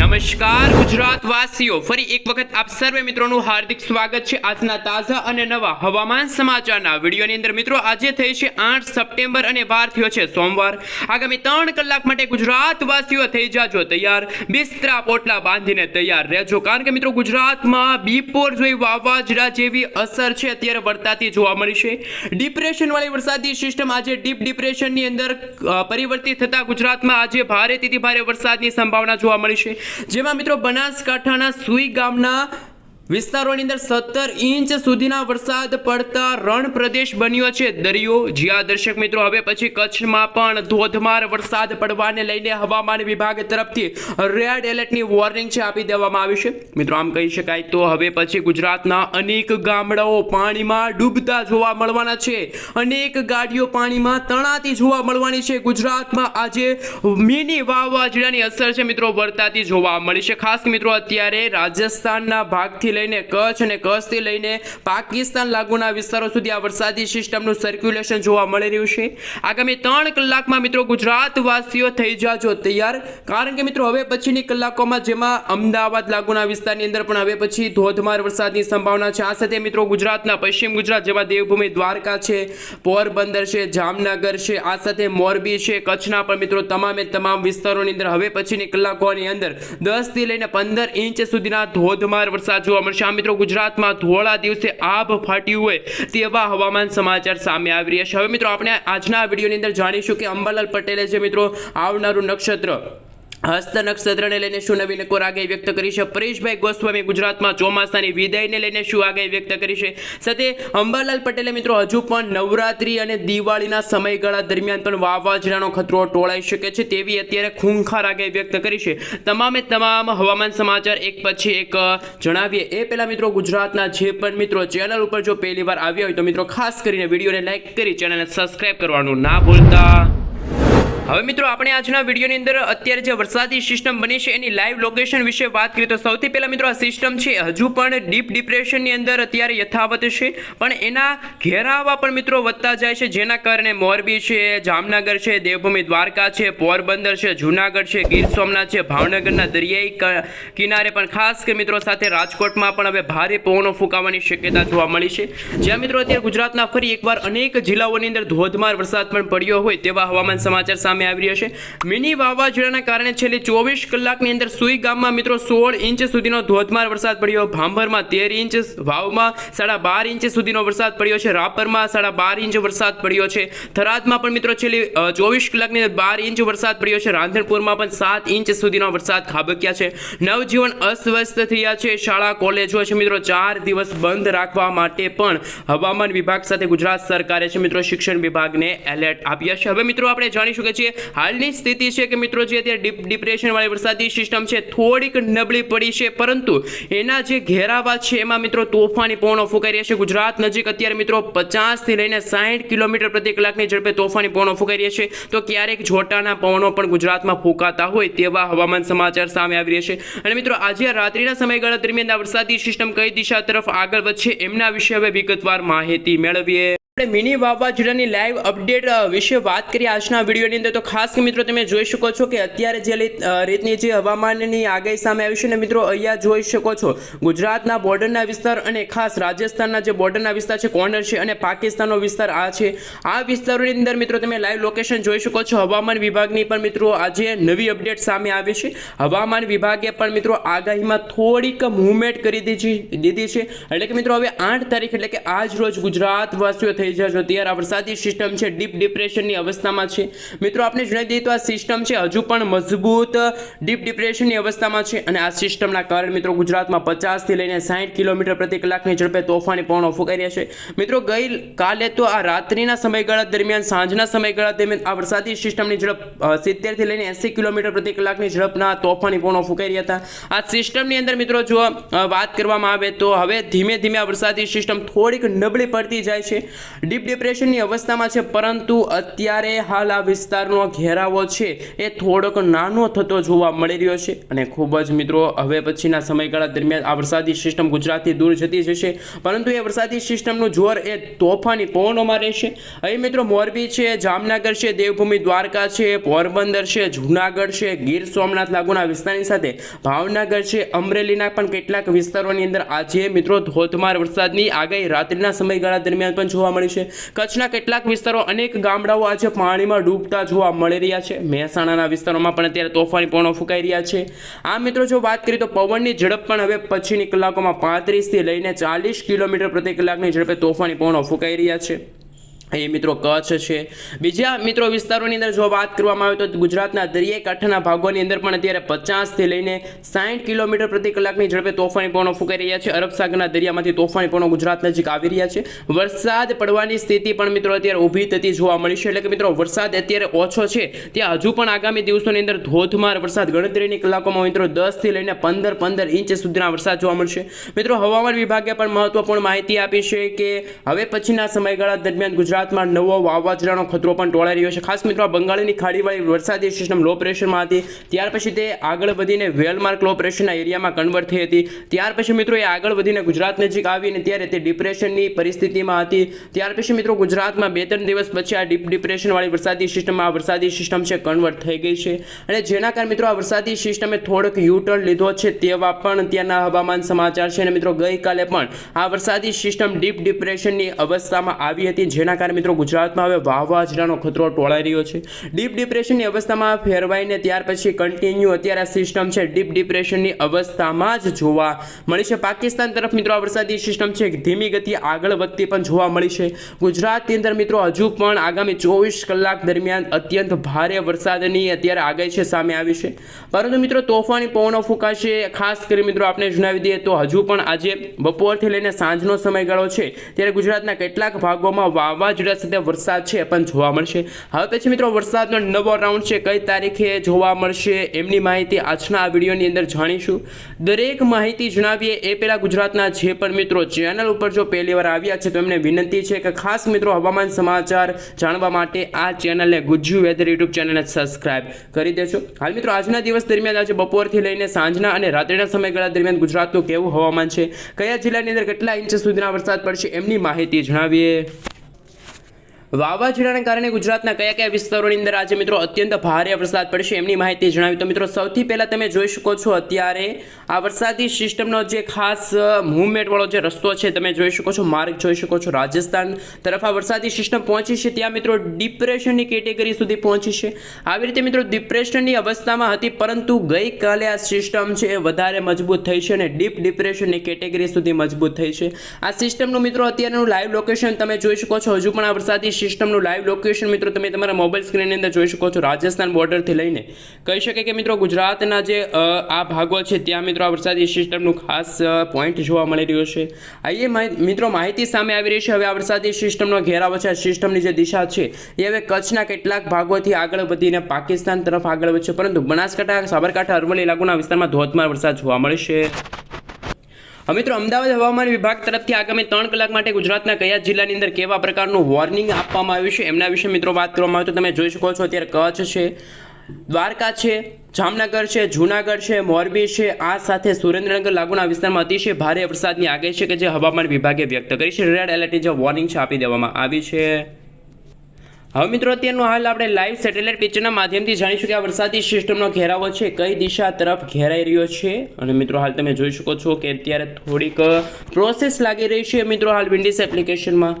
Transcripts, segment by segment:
નમસ્કાર ગુજરાત વાસીઓ ફરી એક વખત આપ સર્વે મિત્રોનું હાર્દિક સ્વાગત છે. આજના તાજા અને નવા હવામાન સમાચારના વિડીયોની અંદર મિત્રો, આજે થઈ છે આઠ સપ્ટેમ્બર અને વાર થયો છે સોમવાર. આગામી ત્રણ કલાક માટે ગુજરાત વાસીઓ થઈ જાજો તૈયાર. બિસ્તરા પોટલા બાંધીને તૈયાર રહેજો. કારણ કે મિત્રો, ગુજરાતમાં બીપોર જોઈ વાવાઝોડા જેવી અસર છે. અત્યારે વર્તાતી જોવા મળી છે. ડિપ્રેશન વાળી વરસાદી સિસ્ટમ આજે ડીપ ડિપ્રેશનની અંદર પરિવર્તિત થતા ગુજરાતમાં આજે ભારેથી ભારે વરસાદની સંભાવના જોવા મળી છે. જેમાં મિત્રો બનાસકાંઠાના સુઈ ગામના વિસ્તારોની અંદર સત્તર ઇંચ સુધીના વરસાદ પડતા રણ પ્રદેશ બન્યો છે. દરિયો, જ્યાં દર્શક મિત્રો, હવે પછી કચ્છમાં પણ ધોધમાર વરસાદ પડવાને લઈને હવામાન વિભાગ તરફથી રેડ એલર્ટની વોર્નિંગ છે આપી દેવામાં આવી છે. મિત્રો, આમ કહી શકાય તો હવે પછી ગુજરાતના અનેક ગામડાઓ પાણીમાં ડૂબતા જોવા મળવાના છે. અનેક ગાડીઓ પાણીમાં તણાતી જોવા મળવાની છે. ગુજરાતમાં આજે મિની વાવાઝોડાની અસર છે મિત્રો, વર્તાતી જોવા મળી છે. ખાસ મિત્રો, અત્યારે રાજસ્થાનના ભાગથી લઈને, કચ્છ અને કચ્છથી લઈને પાકિસ્તાન લાગુના વિસ્તારો સુધી આ વરસાદી સિસ્ટમનું સર્ક્યુલેશન જોવા મળી રહ્યું છે. આગામી ત્રણ કલાકમાં મિત્રો ગુજરાતવાસીઓ થઈ જાજો તૈયાર. કારણ કે મિત્રો, હવે પછીની કલાકોમાં જેમાં અમદાવાદ લાગુના વિસ્તારની અંદર પણ હવે પછી ધોધમાર વરસાદની સંભાવના છે. આ સાથે મિત્રો ગુજરાતના પશ્ચિમ ગુજરાત જેમાં દેવભૂમિ દ્વારકા છે, પોરબંદર છે, જામનગર છે, આ સાથે મોરબી છે, કચ્છના પણ મિત્રો તમામે તમામ વિસ્તારોની અંદર હવે પછીની કલાકોની અંદર દસથી લઈને પંદર ઇંચ સુધીના ધોધમાર વરસાદ જોવા મળશે આ મિત્રો ગુજરાતમાં ધોળા દિવસે આભ ફાટ્યું હોય તેવા હવામાન સમાચાર સામે આવી રહ્યા છે. હવે મિત્રો, આપણે આજના વિડીયોની અંદર જાણીશું કે અંબાલાલ પટેલે જે મિત્રો આવનારું નક્ષત્ર હસ્ત નક્ષત્રને લઈને શું નવી નકોર આગાહી વ્યક્ત કરી છે? પરેશભાઈ ગોસ્વામી ગુજરાતમાં ચોમાસાની વિદાયને લઈને શું આગાહી વ્યક્ત કરી છે? સાથે અંબાલાલ પટેલે મિત્રો હજુ પણ નવરાત્રી અને દિવાળીના સમયગાળા દરમિયાન પણ વાવાઝોડાનો ખતરો ટોળાઈ શકે છે તેવી અત્યારે ખૂંખાર આગાહી વ્યક્ત કરી છે. તમામે તમામ હવામાન સમાચાર એક પછી એક જણાવીએ. એ પહેલા મિત્રો ગુજરાતના જે પણ મિત્રો ચેનલ ઉપર જો પહેલી વાર આવ્યા હોય તો મિત્રો ખાસ કરીને વિડીયોને લાઇક કરી, ચેનલને સબસ્ક્રાઈબ કરવાનું ના ભૂલતા. હવે મિત્રો, આપણે આજના વિડીયોની અંદર અત્યારે જે વરસાદી સિસ્ટમ બની છે, એની લાઈવ લોકેશન વિશે વાત કરીએ તો સૌથી પહેલાં મિત્રો, આ સિસ્ટમ છે, હજુ પણ ડીપ ડિપ્રેશનની અંદર અત્યારે યથાવત છે. પણ એના ઘેરાવા પણ મિત્રો વધતા જાય છે, જેના કારણે મોરબી છે, જામનગર છે, દેવભૂમિ દ્વારકા છે, પોરબંદર છે, જુનાગઢ છે, ગીર સોમનાથ છે, ભાવનગરના દરિયાઈ કિનારે પણ ખાસ કરી મિત્રો સાથે રાજકોટમાં પણ હવે ભારે પવનો ફૂંકાવાની શક્યતા જોવા મળી છે. જ્યાં મિત્રો અત્યારે ગુજરાતના ફરી એકવાર અનેક જિલ્લાઓની અંદર ધોધમાર વરસાદ પણ પડ્યો હોય તેવા હવામાન સમાચાર સામે આવી રહ્યો છે. મિની વાવાઝોડાના કારણે છેલ્લી ચોવીસ કલાકની અંદર સુઈ ગામમાં મિત્રો સોળ ઇંચ સુધીનો ધોધમાર વરસાદ પડ્યો. ભાંભરમાં તેર ઇંચ, વાવમાં સાડા બાર ઇંચ સુધીનો વરસાદ પડ્યો છે. રાપરમાં સાડા બાર ઇંચ વરસાદ પડ્યો છે. થરાદમાં પણ મિત્રો છેલ્લી ચોવીસ કલાકની અંદર બાર ઇંચ વરસાદ પડ્યો છે. રાંધણપુરમાં પણ સાત ઇંચ સુધીનો વરસાદ ખાબક્યા છે. નવજીવન અસ્વસ્થ થયા છે. શાળા, કોલેજો છે મિત્રો. ચાર દિવસ બંધ રાખવા માટે પણ હવામાન વિભાગ સાથે ગુજરાત સરકારે છે મિત્રો શિક્ષણ વિભાગને એલર્ટ આપ્યા છે. હવે મિત્રો આપણે જાણી શકીએ છીએ હાલની સ્થિતિ છે કે મિત્રો જે અત્યારે ડીપ ડિપ્રેશનવાળી વરસાદી સિસ્ટમ છે, થોડીક નબળી પડી છે, પરંતુ એના જે ઘેરાવા છે, એમાં મિત્રો તોફાની પવનો ફૂંકાઈ રહ્યા છે. ગુજરાત નજીક અત્યારે મિત્રો પચાસથી લઈને સાઠ કિલોમીટર પ્રતિ કલાકની ઝડપે તોફાની પવનો ફૂંકાઈ રહ્યા છે. તો ક્યારેક જોટાના પવનો પણ ગુજરાતમાં ફૂંકાતા હોય તેવા હવામાન સમાચાર સામે આવી રહ્યા છે. અને મિત્રો આજે રાત્રિના સમયગાળા દરમિયાન વરસાદી સિસ્ટમ કઈ દિશા તરફ આગળ વધશે, એમના વિશે હવે વિગતવાર માહિતી મેળવીએ. આપણે મિની વાવાઝોડાની લાઈવ અપડેટ વિશે વાત કરીએ આજના વિડીયોની અંદર. તો ખાસ કે મિત્રો તમે જોઈ શકો છો કે અત્યારે જે રીતની જે હવામાનની આગાહી સામે આવી છે ને મિત્રો, અહીંયા જોઈ શકો છો ગુજરાતના બોર્ડરના વિસ્તાર અને ખાસ રાજસ્થાનના જે બોર્ડરના વિસ્તાર છે કોર્નર છે અને પાકિસ્તાનનો વિસ્તાર આ છે. આ વિસ્તારોની અંદર મિત્રો તમે લાઈવ લોકેશન જોઈ શકો છો. હવામાન વિભાગની પણ મિત્રો આજે નવી અપડેટ સામે આવી છે. હવામાન વિભાગે પણ મિત્રો આગાહીમાં થોડીક મૂવમેન્ટ કરી દીધી દીધી છે. એટલે કે મિત્રો હવે આઠ તારીખ એટલે કે આજ રોજ ગુજરાત વાસીઓ થઈ ત્યારે આ વરસાદી સિસ્ટમ છે ડીપ ડિપ્રેશનની અવસ્થામાં છે. મિત્રો આપણે જણાવી દઈએ તો આ સિસ્ટમ છે, હજુ પણ મજબૂત ડીપ ડિપ્રેશનની અવસ્થામાં છે અને આ સિસ્ટમના કારણે મિત્રો ગુજરાતમાં પચાસથી લઈને સાઠ કિલોમીટર પ્રતિ કલાકની ઝડપે તોફાની પવનો ફૂંકાઈ રહ્યા છે. મિત્રો, ગઈ કાલે તો આ રાત્રિના સમયગાળા દરમિયાન, સાંજના સમયગાળા દરમિયાન આ વરસાદી સિસ્ટમની ઝડપ સિત્તેરથી લઈને એંસી કિલોમીટર પ્રતિ કલાકની ઝડપના તોફાની પવનો ફૂંકાઈ રહ્યા હતા. આ સિસ્ટમની અંદર મિત્રો, જો વાત કરવામાં આવે તો હવે ધીમે ધીમે આ વરસાદી સિસ્ટમ થોડીક નબળી પડતી જાય છે. ડીપ ડિપ્રેશનની અવસ્થામાં છે, પરંતુ અત્યારે હાલ આ વિસ્તારનો ઘેરાવો છે, એ થોડોક નાનો થતો જોવા મળી રહ્યો છે. અને ખૂબ જ મિત્રો, હવે પછીના સમયગાળા દરમિયાન આ વરસાદી સિસ્ટમ ગુજરાતથી દૂર જતી જશે, પરંતુ એ વરસાદી સિસ્ટમનું જોર એ તોફાની પવનોમાં રહેશે. અહીં મિત્રો, મોરબી છે, જામનગર છે, દેવભૂમિ દ્વારકા છે, પોરબંદર છે, જૂનાગઢ છે, ગીર સોમનાથ લાગુના વિસ્તારની સાથે ભાવનગર છે, અમરેલીના પણ કેટલાક વિસ્તારોની અંદર આજે મિત્રો ધોધમાર વરસાદની આગાહી રાત્રિના સમયગાળા દરમિયાન પણ જોવા મળી છે. કચ્છના કેટલાક વિસ્તારો અનેક ગામડાઓ આજે પાણીમાં ડૂબતા જોવા મળી રહ્યા છે. મહેસાણાના વિસ્તારોમાં પણ અત્યારે તોફાની પવનો ફૂંકાઈ રહ્યા છે. આ મિત્રો, જો વાત કરીએ તો પવનની ઝડપ પણ હવે પછીની કલાકોમાં પાંત્રીસથી લઈને ચાલીસ કિલોમીટર પ્રતિ કલાકની ઝડપે તોફાની પવનો ફૂંકાઈ રહ્યા છે. એ મિત્રો કચ્છ છે. બીજા મિત્રો વિસ્તારોની અંદર જો વાત કરવામાં આવે તો ગુજરાતના દરિયાઈ કાંઠાના ભાગોની અંદર પણ અત્યારે પચાસથી લઈને સાઠ કિલોમીટર પ્રતિ કલાકની ઝડપે તોફાની પવનો ફૂંકાઈ રહ્યા છે. અરબ સાગરના દરિયામાંથી તોફાની પવનો ગુજરાત નજીક આવી રહ્યા છે. વરસાદ પડવાની સ્થિતિ પણ મિત્રો અત્યારે ઊભી થતી જોવા મળી છે. એટલે કે મિત્રો વરસાદ અત્યારે ઓછો છે. ત્યાં હજુ પણ આગામી દિવસોની અંદર ધોધમાર વરસાદ ગણતરીની કલાકોમાં મિત્રો દસથી લઈને પંદર પંદર ઇંચ સુધીના વરસાદ જોવા મળશે. મિત્રો હવામાન વિભાગે પણ મહત્વપૂર્ણ માહિતી આપી છે કે હવે પછીના સમયગાળા દરમિયાન ગુજરાતમાં નવો વાવાઝોડાનો ખતરો પણ ટોળાઈ રહ્યો છે. ખાસ મિત્રો બંગાળની ખાડીવાળી વરસાદી સિસ્ટમ લો પ્રેશરમાં હતી. ત્યાર પછી તે આગળ વધીને વેલમાર્ક લો પ્રેશરના એરિયામાં કન્વર્ટ થઈ હતી. ત્યાર પછી મિત્રો, એ આગળ વધીને ગુજરાત નજીક આવીને ત્યારે તે ડિપ્રેશનની પરિસ્થિતિમાં હતી. ત્યાર પછી મિત્રો, ગુજરાતમાં બે ત્રણ દિવસ પછી આ ડીપ ડિપ્રેશનવાળી વરસાદી સિસ્ટમમાં આ વરસાદી સિસ્ટમ છે, કન્વર્ટ થઈ ગઈ છે. અને જેના કારણે મિત્રો, આ વરસાદી સિસ્ટમે થોડોક યુટર્ન લીધો છે તેવા પણ ત્યાંના હવામાન સમાચાર છે. અને મિત્રો, ગઈકાલે પણ આ વરસાદી સિસ્ટમ ડીપ ડિપ્રેશનની અવસ્થામાં આવી હતી. જેના કારણે મિત્રો ગુજરાતમાં હવે વાવાઝોડાનો ખતરો ટોળાઈ રહ્યો છે. ડીપ ડિપ્રેશનની અવસ્થામાં ફેરવાઈને ત્યાર પછી કન્ટિન્યુ અત્યારે આ સિસ્ટમ છે. ડીપ ડિપ્રેશનની અવસ્થામાં જ જોવા મળી છે. પાકિસ્તાન તરફ મિત્રો આ વરસાદી સિસ્ટમ છે. ધીમી ગતિ આગળ વધતી પણ જોવા મળી છે. ગુજરાતની અંદર મિત્રો હજુ પણ આગામી ચોવીસ કલાક દરમિયાન અત્યંત ભારે વરસાદની અત્યારે આગાહી છે, સામે આવી છે. પરંતુ મિત્રો તોફાની પવનો ફૂંકાશે. ખાસ કરી મિત્રો આપણે જણાવી દઈએ તો હજુ પણ આજે બપોરથી લઈને સાંજનો સમયગાળો છે. ત્યારે ગુજરાતના કેટલાક ભાગોમાં વાવાઝોડા સાથે વરસાદ છે પણ જોવા મળશે. હવે પછી મિત્રો વરસાદનો નવો રાઉન્ડ છે, કઈ તારીખે જોવા મળશે એમની માહિતી આજના આ વિડીયોની અંદર જાણીશું. દરેક માહિતી જણાવીએ એ પહેલાં ગુજરાતના જે પણ મિત્રો ચેનલ ઉપર જો પહેલીવાર આવ્યા છે તો એમને વિનંતી છે કે ખાસ મિત્રો હવામાન સમાચાર જાણવા માટે આ ચેનલને ગુજ્જુ વેધર યુટ્યુબ ચેનલને સબસ્ક્રાઇબ કરી દેજો. હાલ મિત્રો આજના દિવસ દરમિયાન આજે બપોરથી લઈને સાંજના અને રાત્રિના સમયગાળા દરમિયાન ગુજરાતનું કેવું હવામાન છે, કયા જિલ્લાની અંદર કેટલા ઇંચ સુધીના વરસાદ પડશે એમની માહિતી જણાવીએ. વાવાઝોડાને કારણે ગુજરાતના કયા કયા વિસ્તારોની અંદર આજે મિત્રો અત્યંત ભારે વરસાદ પડશે એમની માહિતી જણાવી. તો મિત્રો, સૌથી પહેલાં તમે જોઈ શકો છો અત્યારે આ વરસાદી સિસ્ટમનો જે ખાસ મૂવમેન્ટવાળો જે રસ્તો છે, તમે જોઈ શકો છો, માર્ગ જોઈ શકો છો, રાજસ્થાન તરફ આ વરસાદી સિસ્ટમ પહોંચી છે. ત્યાં મિત્રો ડિપ્રેશનની કેટેગરી સુધી પહોંચી છે. આવી રીતે મિત્રો ડિપ્રેશનની અવસ્થામાં હતી, પરંતુ ગઈકાલે આ સિસ્ટમ છે એ વધારે મજબૂત થઈ છે અને ડીપ ડિપ્રેશનની કેટેગરી સુધી મજબૂત થઈ છે. આ સિસ્ટમનું મિત્રો અત્યારનું લાઈવ લોકેશન તમે જોઈ શકો છો. હજુ પણ આ વરસાદી સિસ્ટમનું લાઈવ લોકેશન મિત્રો તમે તમારા મોબાઈલ સ્ક્રીનની અંદર જોઈ શકો છો રાજસ્થાન બોર્ડરથી લઈને. કહી શકે કે મિત્રો ગુજરાતના જે આ ભાગો છે ત્યાં મિત્રો આ વરસાદી સિસ્ટમનું ખાસ પોઈન્ટ જોવા મળી રહ્યો છે. આઈએ મિત્રો માહિતી સામે આવી રહી છે. હવે આ વરસાદી સિસ્ટમનો ઘેરાવો છે. આ સિસ્ટમની જે દિશા છે એ હવે કચ્છના કેટલાક ભાગોથી આગળ વધીને પાકિસ્તાન તરફ આગળ વધશે. પરંતુ બનાસકાંઠા, સાબરકાંઠા, અરવલ્લી લાગુના વિસ્તારમાં ધોધમાર વરસાદ જોવા મળશે. હવે મિત્રો, અમદાવાદ હવામાન વિભાગ તરફથી આગામી ત્રણ કલાક માટે ગુજરાતના કયા જિલ્લાની અંદર કેવા પ્રકારનું વોર્નિંગ આપવામાં આવ્યું છે એમના વિશે મિત્રો વાત કરવામાં આવે તો તમે જોઈ શકો છો, અત્યારે કચ્છ છે, દ્વારકા છે, જામનગર છે, જૂનાગઢ છે, મોરબી છે, આ સાથે સુરેન્દ્રનગર લાગુના વિસ્તારમાં અતિશય ભારે વરસાદની આગાહી છે કે જે હવામાન વિભાગે વ્યક્ત કરી છે. રેડ એલર્ટની જે વોર્નિંગ છે, આપી દેવામાં આવી છે. હવે મિત્રો, અત્યારનું હાલ આપણે લાઈવ સેટેલાઇટ પિક્ચરના માધ્યમથી જાણીશું કે આ વરસાદી સિસ્ટમનો ઘેરાવો છે, કઈ દિશા તરફ ઘેરાઈ રહ્યો છે? અને મિત્રો, હાલ તમે જોઈ શકો છો કે અત્યારે થોડીક પ્રોસેસ લાગી રહી છે મિત્રો, હાલ વિન્ડિસ એપ્લિકેશનમાં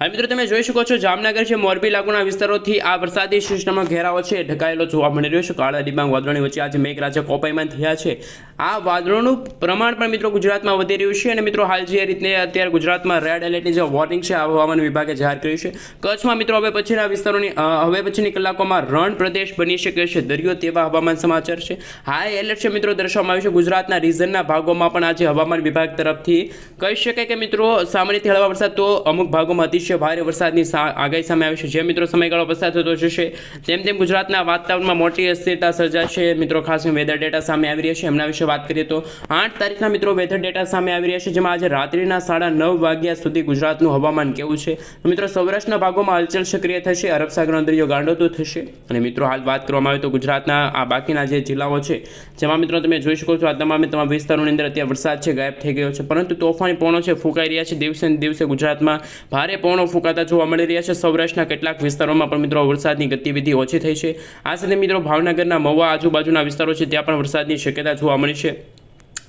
હવે મિત્રો, તમે જોઈ શકો છો જામનગર છે, મોરબી લાગુના વિસ્તારોથી આ વરસાદી સિસ્ટમનો ઘેરાવો છે ઢકાયેલો જોવા મળી રહ્યો છે. કાળા ડિબાંગ વાદળોની વચ્ચે આજે મેઘરાજા કોપાઈમાં થયા છે. આ વાદળોનું પ્રમાણ પણ મિત્રો ગુજરાતમાં વધી રહ્યું છે અને મિત્રો હાલ જે રીતે અત્યારે ગુજરાતમાં રેડ એલર્ટની જે વોર્નિંગ છે, આ હવામાન વિભાગે જાહેર કર્યું છે. કચ્છમાં મિત્રો હવે પછીના વિસ્તારોની હવે પછીની કલાકોમાં રણ પ્રદેશ બની શકે છે, દરિયો તેવા હવામાન સમાચાર છે. હાઈ એલર્ટ છે મિત્રો દર્શાવવામાં આવ્યું છે. ગુજરાતના રીઝનના ભાગોમાં પણ આજે હવામાન વિભાગ તરફથી કહી શકાય કે મિત્રો સામાન્યથી હળવા વરસાદ તો અમુક ભાગોમાં અતિશય ભારે વરસાદની આગાહી સામે આવી છે. જે મિત્રો સમયગાળો પસાર થતો જશે, તેમ તેમ ગુજરાતના વાતાવરણમાં મોટી અસ્થિરતા સર્જાશે. મિત્રો ખાસ વેધર ડેટા સામે આવી રહ્યા છે. એમના વિશે વાત કરીએ તો આઠ તારીખના મિત્રો વેધર ડેટા સામે આવી રહ્યા છે, જેમાં આજે રાત્રિના સાડા નવ વાગ્યા સુધી ગુજરાતનું હવામાન કેવું છે? મિત્રો, સૌરાષ્ટ્રના ભાગોમાં હલચલ સક્રિય થશે, અરબ સાગરનો દરિયો ગાંડોતું થશે. અને મિત્રો, હાલ વાત કરવામાં આવે તો ગુજરાતના આ બાકીના જે જિલ્લાઓ છે, જેમાં મિત્રો તમે જોઈ શકો છો, આ તમામે તમામ વિસ્તારોની અંદર અત્યારે વરસાદ છે, ગાયબ થઈ ગયો છે. પરંતુ તોફાની પહોણો છે, ફૂંકાઈ રહ્યા છે. દિવસે દિવસે ગુજરાતમાં ભારે પહોણો ફૂંકાતા જોવા મળી રહ્યા છે. સૌરાષ્ટ્રના કેટલાક વિસ્તારોમાં પણ મિત્રો વરસાદની ગતિવિધિ ઓછી થઈ છે. આ સાથે મિત્રો ભાવનગરના મહુવા આજુબાજુના વિસ્તારો છે, ત્યાં પણ વરસાદની શક્યતા જોવા મળી છે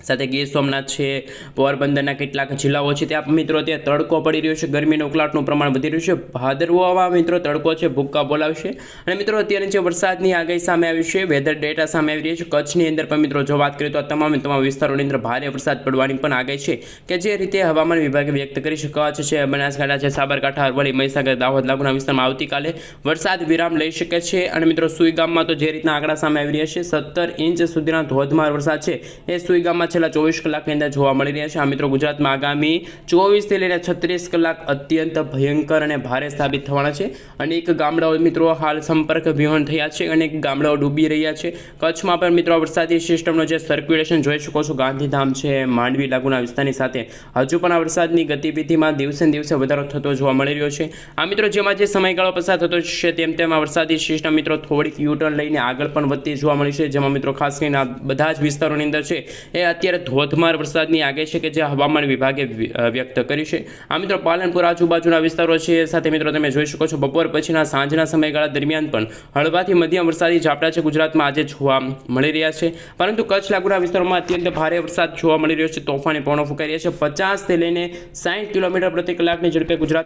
સાથે ગીર સોમનાથ છે, પોરબંદરના કેટલાક જિલ્લાઓ છે, ત્યાં મિત્રો ત્યાં તડકો પડી રહ્યો છે, ગરમીનો ઉકળાટનું પ્રમાણ વધી રહ્યું છે ભાદરવામાં મિત્રો તડકો છે, ભૂક્કા બોલાવશે. અને મિત્રો અત્યારે જે વરસાદની આગાહી સામે આવી છે વેધર ડેટા સામે આવી રહી છે, કચ્છની અંદર પણ મિત્રો જો વાત કરીએ તો આ તમામ તમામ વિસ્તારોની અંદર ભારે વરસાદ પડવાની પણ આગાહી છે, કે જે રીતે હવામાન વિભાગે વ્યક્ત કરી છે, કચ્છ છે, બનાસકાંઠા છે, સાબરકાંઠા, અરવલ્લી, મહીસાગર, દાહોદ લાગુના વિસ્તારમાં આવતીકાલે વરસાદ વિરામ લઈ શકે છે. અને મિત્રો સુઈ ગામમાં તો જે રીતના આંકડા સામે આવી રહ્યા છે, સત્તર ઇંચ સુધીના ધોધમાર વરસાદ છે, એ સુઈ ગામમાં છેલ્લા ચોવીસ કલાકની અંદર જોવા મળી રહ્યા છે. આ મિત્રો ગુજરાતમાં આગામી ચોવીસથી લઈને છત્રીસ કલાક અત્યંત ભયંકર અને ભારે સાબિત થવાના છે. અનેક ગામડાઓ મિત્રો હાલ સંપર્ક વિહોણ થયા છે. અનેક ગામડાઓ ડૂબી રહ્યા છે. કચ્છમાં પણ મિત્રો વરસાદી સિસ્ટમનો જે સર્ક્યુલેશન જોઈ શકો છો. ગાંધીધામ છે, માંડવી, લાગુના વિસ્તારની સાથે. હજુ પણ આ વરસાદની ગતિવિધિમાં દિવસે દિવસે વધારો થતો જોવા મળી રહ્યો છે. આ મિત્રો જેમાં જે સમયગાળો પસાર થતો છે તેમ તેમ આ વરસાદી સિસ્ટમ મિત્રો થોડીક યુટર્ન લઈને આગળ પણ વધતી જોવા મળી છે. જેમાં મિત્રો ખાસ કરીને બધા જ વિસ્તારોની અંદર છે એ અત્યારે ધોધમાર વરસાદની આગાહી છે કે જે હવામાન વિભાગે વ્યક્ત કરી છે. આ મિત્રો પાલનપુર આજુબાજુના વિસ્તારો છે. સાથે મિત્રો તમે જોઈ શકો છો, બપોર પછીના સાંજના સમયગાળા દરમિયાન પણ હળવાથી મધ્યમ વરસાદી ઝાપટા છે ગુજરાતમાં આજે જોવા મળી રહ્યા છે. પરંતુ કચ્છ લાગુના વિસ્તારોમાં અત્યંત ભારે વરસાદ જોવા મળી રહ્યો છે. તોફાની પવનો ફૂંકાઈ રહ્યા છે. પચાસથી લઈને સાઠ કિલોમીટર પ્રતિ કલાકની ઝડપે ગુજરાત